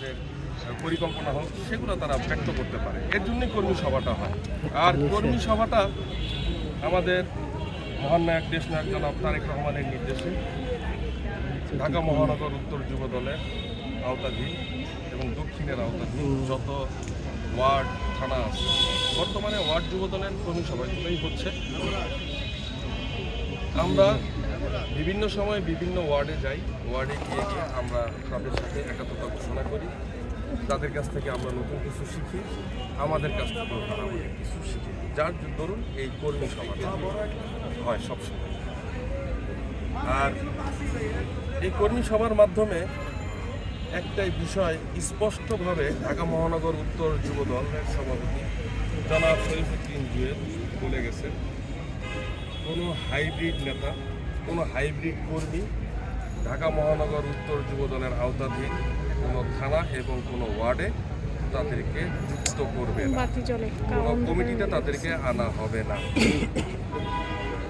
তাদের পরিকল্পনা হোক সেগুলো তারা ব্যক্ত করতে পারে। এর জন্যই কর্মী সভাটা হয়। আর কর্মী সভাটা আমাদের মহানায়ক দেশনায়ক জনাব তারেক রহমানের নির্দেশে ঢাকা মহানগর উত্তর যুব দলের আওতাধীন এবং দক্ষিণের আওতাধীন যত ওয়ার্ড থানা আছে বর্তমানে ওয়ার্ড যুব দলের কর্মী সভাগুলোই হচ্ছে। আমরা বিভিন্ন সময় বিভিন্ন ওয়ার্ডে যাই। ওয়ার্ডে গিয়ে গিয়ে আমরা তাদের সাথে একাত্মতা ঘোষণা করি। তাদের কাছ থেকে আমরা নতুন কিছু শিখি। আমাদের কাছ থেকে কিছু শিখি। যার দরুন এই কর্মী সভাটা হয় সবসময়। আর এই কর্মী সভার মাধ্যমে একটাই বিষয়, স্পষ্টভাবে ঢাকা মহানগর উত্তর যুব দলের সভাপতি জনাব শরীফুদ্দিন জুয়েল বলে গেছেন, কোনো হাইব্রিড নেতা কোনো হাইব্রিড কর্মী ঢাকা মহানগর উত্তর যুব দলের আওতাধীন কোনো থানা এবং কোনো ওয়ার্ডে তাদেরকে যুক্ত করবে না। কোনো কমিটিতে তাদেরকে আনা হবে না।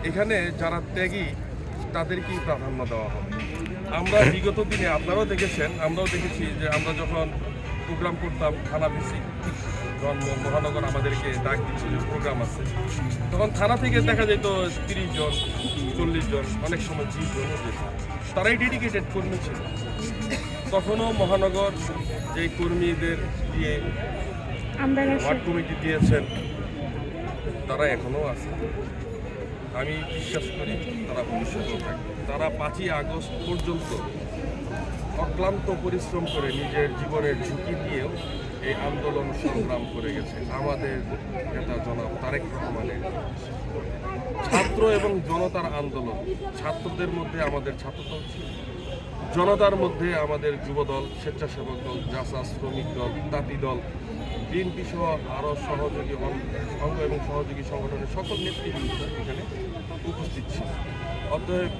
এখানে যারা ত্যাগী তাদেরকেই প্রাধান্য দেওয়া হবে। আমরা বিগত দিনে আপনারাও দেখেছেন আমরাও দেখেছি যে আমরা যখন প্রোগ্রাম করতাম থানা ভিসি মহানগর আমাদেরকে ডাক দিচ্ছিল প্রোগ্রাম আছে। তখন থানা থেকে দেখা যেত তিরিশ জন চল্লিশ জন অনেক সময় বিশ জন তারাই ডেডিকেটেড কর্মী ছিল। তখনও মহানগর যে কর্মীদের দিয়ে ওয়ার্ড কমিটি দিয়েছেন তারা এখনও আছে। আমি বিশ্বাস করি তারা ভবিষ্যতেও থাকবে। তারা পাঁচই আগস্ট পর্যন্ত অক্লান্ত পরিশ্রম করে নিজের জীবনের ঝুঁকি দিয়েও এই আন্দোলন সংগ্রাম করে গেছে। আমাদের নেতা জনাব তারেক রহমানের ছাত্র এবং জনতার আন্দোলন। ছাত্রদের মধ্যে আমাদের ছাত্রদল ছিল। জনতার মধ্যে আমাদের যুবদল, স্বেচ্ছাসেবক দল জাসা শ্রমিক দল তাঁতি দল, বিএনপি সহ আরও সহযোগী অঙ্গ এবং সহযোগী সংগঠনের সকল নেতৃবৃন্দ এখানে উপস্থিত ছিল। অতএব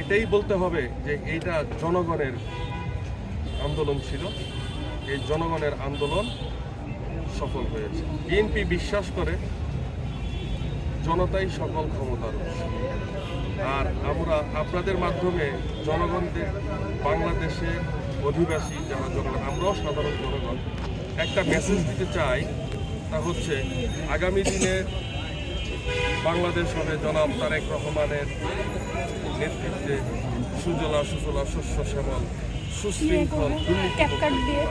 এটাই বলতে হবে যে এইটা জনগণের আন্দোলন ছিল। এই জনগণের আন্দোলন সফল হয়েছে। বিএনপি বিশ্বাস করে জনতাই সকল ক্ষমতার আর আমরা আপনাদের মাধ্যমে জনগণদের বাংলাদেশে অধিবাসী যারা জনগণ, আমরাও সাধারণ জনগণ, একটা মেসেজ দিতে চাই তা হচ্ছে, আগামী দিনে বাংলাদেশ হবে জনাব তারেক রহমানের নেতৃত্বে সুজলা সুজলা শস্য শ্যামল সুশৃঙ্খল দিয়ে।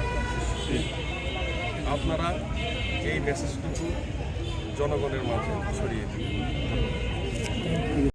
আপনারা এই মেসেজটুকু জনগণের মাঝে ছড়িয়ে দিন।